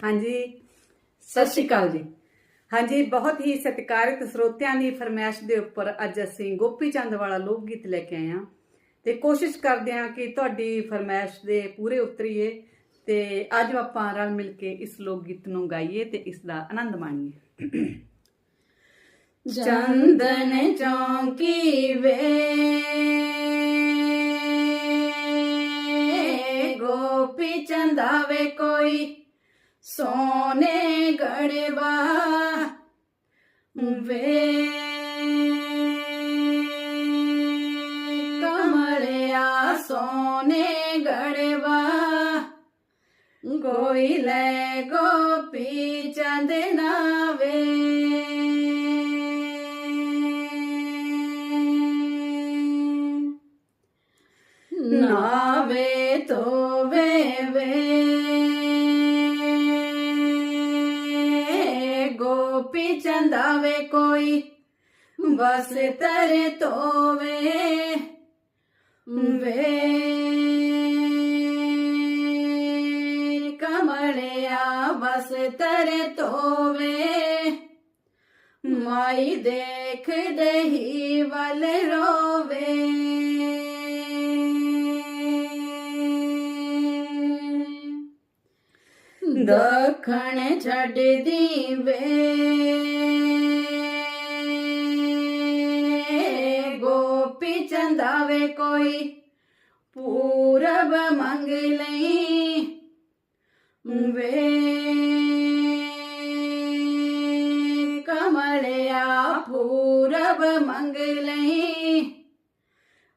ਹਾਂਜੀ। ਸਤਿ ਸ਼੍ਰੀ ਅਕਾਲ ਜੀ। ਹਾਂਜੀ, ਬਹੁਤ ਹੀ ਸਤਿਕਾਰਿਤ ਸਰੋਤਿਆਂ ਦੀ ਫਰਮਾਇਸ਼ ਦੇ ਉੱਪਰ ਅੱਜ ਅਸੀਂ ਗੋਪੀ ਚੰਦ ਵਾਲਾ ਲੋਕ ਗੀਤ ਲੈ ਕੇ ਆਏ ਹਾਂ ਤੇ ਕੋਸ਼ਿਸ਼ ਕਰਦੇ ਹਾਂ ਕਿ ਤੁਹਾਡੀ ਫਰਮਾਇਸ਼ ਦੇ ਪੂਰੇ ਉਤਰੀਏ ਤੇ ਅੱਜ ਆਪਾਂ ਰਲ ਮਿਲ ਕੇ ਇਸ ਲੋਕ ਗੀਤ ਨੂੰ ਗਾਈਏ ਤੇ ਇਸ ਦਾ ਆਨੰਦ ਮਾਣੀਏ। ਚੰਦਨ ਚੌਂਕੀ ਵੇ ਗੋਪੀ ਚੰਦਾਵੇ ਕੋਈ सोने गड़बा वे कमलिया सोने गड़बा गोई ले गोपी चंदना वे ਕੋਈ ਬਸ ਤਰੇ ਤੋਵੇ। ਵੇ। ਕਮਲਿਆ ਬਸ ਤਰੇ ਤੋਵੇ। ਮਾਈ ਦੇਖ ਦਹੀ ਵੱਲ ਰੋਵੇ। ਦੱਖਣ ਛੱਡਦੀ ਵੇ दावे कोई, पूरब मंग वे कमलिया पूरब मंग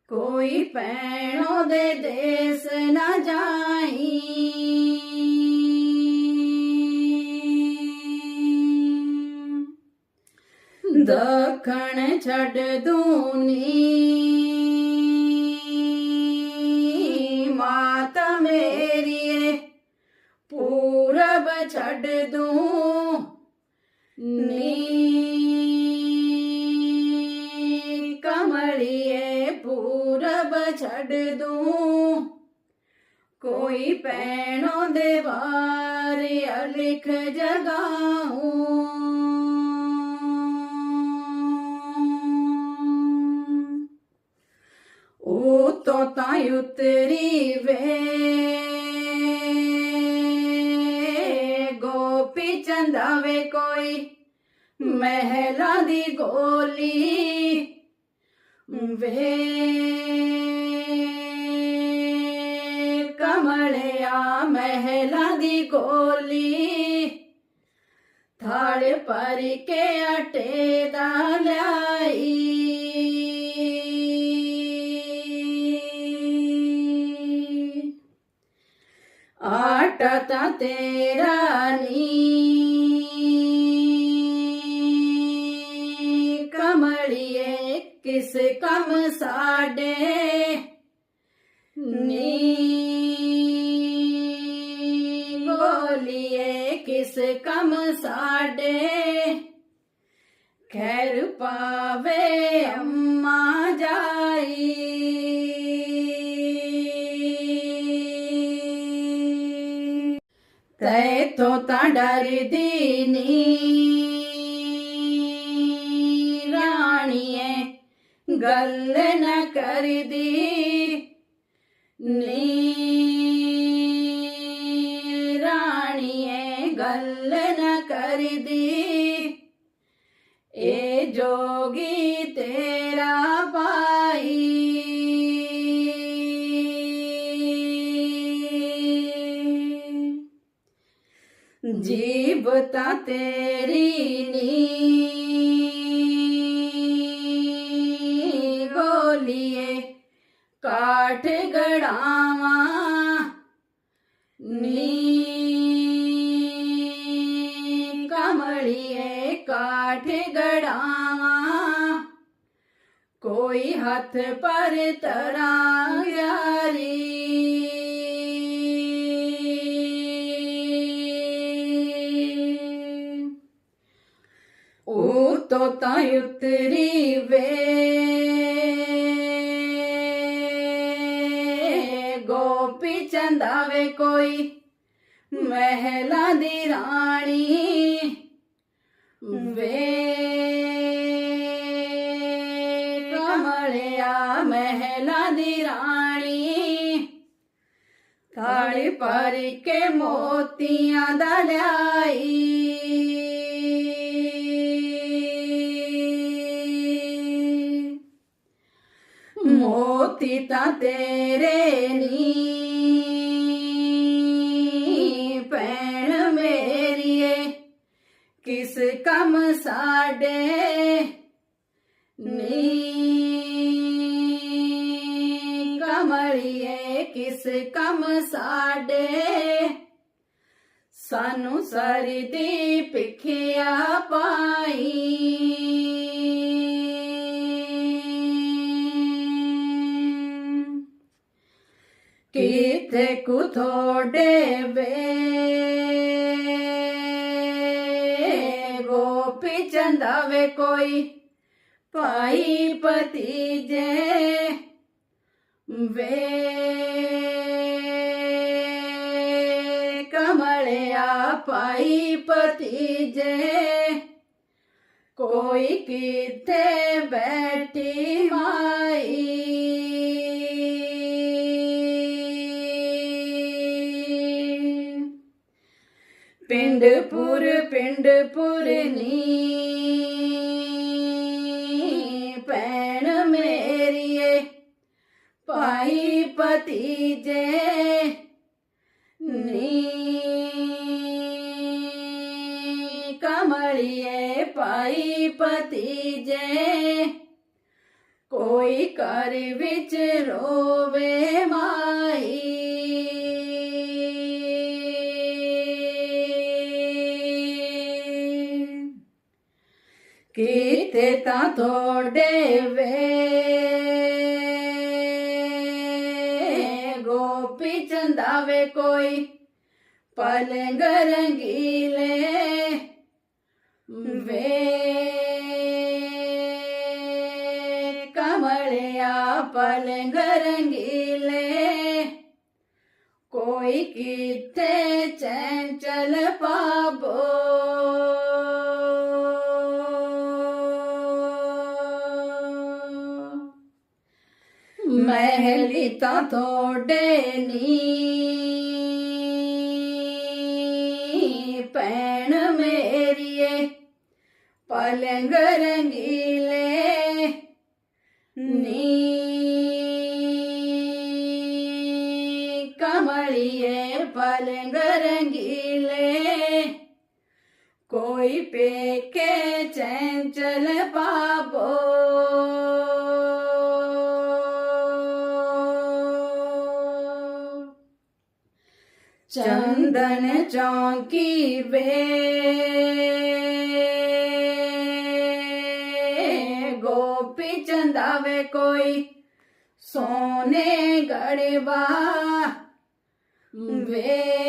कोई पैणो दे देश न जाई। दखण छड़ दूनी ਮੇਰੀਏ, ਪੂਰਬ ਛੱਡ ਦੂੰ ਨੀ। ਕਮਲੀਏ, ਪੂਰਬ ਛੱਡ ਦੂੰ। ਕੋਈ ਪੈਣੋਂ ਦੇ ਵਾਰ ਅਲਿਖ ਜਗਾਉਂ ਗੋਪੀ ਚੰਦਾਵੇ ਕੋਈ। ਮਹਿਲਾ ਦੀ ਗੋਲੀ। ਵੇ ਕਮਲਿਆ, ਮਹਿਲਾ ਦੀ ਗੋਲੀ। ਥਾਲ ਪਰ ਕੇ ਅਟੇ ਦਾ ਲਿਆਈ। ਆਟਾ ਤਾਂ ਤੇਰਾ ਨੀ ਕਮਲੀਏ ਕਿਸ ਕੰਮ ਸਾਡੇ ਨੀ ਬੋਲੀਏ ਕਿਸ ਕੰਮ ਸਾਡੇ? ਖੈਰ ਪਾਵੇ ਅੰਮਾ ਜਾਈ। ਤੈ ਤੋਂ ਤਾਂ ਡਰਦੀ ਨੀ। गल न कर दी। नीरानी ए गल न कर दी। ए जोगी तेरा पाई जीवता तेरी नी काठ गड़ावा। नी कमलिए काठ गड़ावा। कोई हथ पर तरा यारी तो उतरी कोई महला दी रानी। वे कमलिया महला दी रानी। काली परी के मोतिया दलियाई मोती तेरे नी किस कम साडे? कमलिए किस कम साडे? सानू दी पिखिया पाई। किथे कुथोड़े बे ਥੋੜੇ ਵੇ ਗੋਪੀ ਚੰਦਾਵੇ ਕੋਈ? ਭਾਈ ਭਤੀਜੇ ਵੇ ਕਮਲਿਆ ਭਾਈ ਭਤੀਜੇ, ਕੋਈ ਕਿਤੇ ਬੈਠੀ ਮਾਈ? ਪਿੰਡ ਪੁਰ, ਪਿੰਡ ਪੁਰਨੀ पाई पति जे नी कमलिए पाई पति जे। कोई कर बिच रोवे माई किते ता थोड़े टोपी चंदावे कोई पलंग रंगीले। वे कमलिया पलंग रंगीले। कोई कित चल पाबो ಹೆಳಿತ ತೋಡೇನಿ पैण मेरिए पलंग रंगीले नी। कमलिए पलंग रंगीले कोई पे के चल पा चौंकी बे गोपी चंदावे कोई सोने गड़वा वे।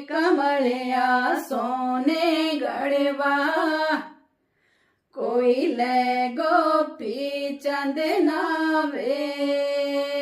कमलिया सोने गड़वा। कोई ले गोपी चंद नावे।